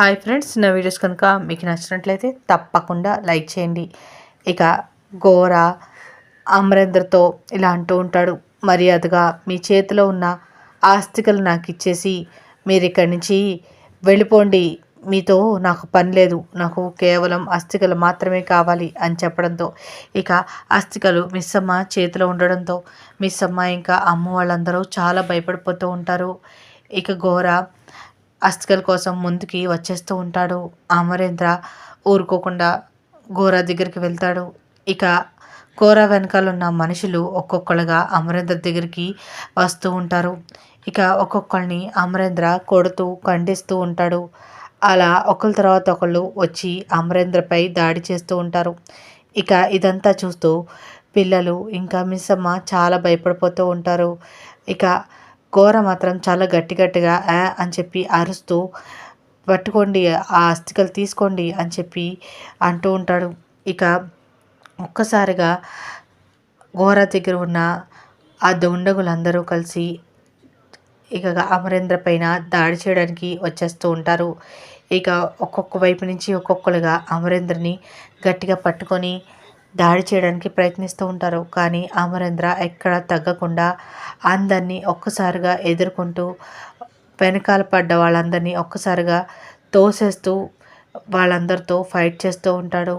Hi friends నా videos కనుక మీకు నచ్చినట్లయితే తప్పకుండా లైక్ చేయండి. ఇక ఘోర అమరేంద్రతో ఇలా అంటూ ఉంటాడు. మర్యాదగా మీ చేతిలో ఉన్న ఆస్తికలు నాకు ఇచ్చేసి మీరు ఇక్కడి నుంచి వెళ్ళిపోండి. మీతో నాకు పని లేదు. నాకు కేవలం అస్థికలు మాత్రమే కావాలి అని చెప్పడంతో ఇక అస్థికలు మిస్సమ్మ చేతిలో ఉండడంతో మిస్సమ్మ ఇంకా అమ్మ వాళ్ళందరూ చాలా భయపడిపోతూ ఉంటారు. ఇక ఘోర అస్థికల కోసం ముందుకి వచ్చేస్తూ ఉంటాడు. అమరేంద్ర ఊరుకోకుండా ఘోర దగ్గరికి వెళ్తాడు. ఇక ఘోర వెనకాల ఉన్న మనుషులు ఒక్కొక్కళ్ళుగా అమరేంద్ర దగ్గరికి వస్తూ ఉంటారు. ఇక ఒక్కొక్కరిని అమరేంద్ర కొడుతూ ఖండిస్తూ ఉంటాడు. అలా ఒకళ్ళ తర్వాత ఒకళ్ళు వచ్చి అమరేంద్రపై దాడి చేస్తూ ఉంటారు. ఇక ఇదంతా చూస్తూ పిల్లలు ఇంకా మిస్సమ్మ చాలా భయపడిపోతూ ఉంటారు. ఇక ఘోర మాత్రం చాలా గట్టి గట్టిగా అని చెప్పి అరుస్తూ పట్టుకోండి ఆ అస్థికలు తీసుకోండి అని చెప్పి అంటూ ఉంటాడు. ఇక ఒక్కసారిగా ఘోర దగ్గర ఉన్న ఆ దుండగులందరూ కలిసి ఇక అమరేంద్ర పైన దాడి చేయడానికి వచ్చేస్తూ ఉంటారు. ఇక ఒక్కొక్క వైపు నుంచి ఒక్కొక్కరుగా అమరేంద్రని గట్టిగా పట్టుకొని దాడి చేయడానికి ప్రయత్నిస్తూ ఉంటారు. కానీ అమరేంద్ర ఎక్కడ తగ్గకుండా అందరినీ ఒక్కసారిగా ఎదుర్కొంటూ వెనకాల పడ్డ వాళ్ళందరినీ ఒక్కసారిగా తోసేస్తూ వాళ్ళందరితో ఫైట్ చేస్తూ ఉంటాడు.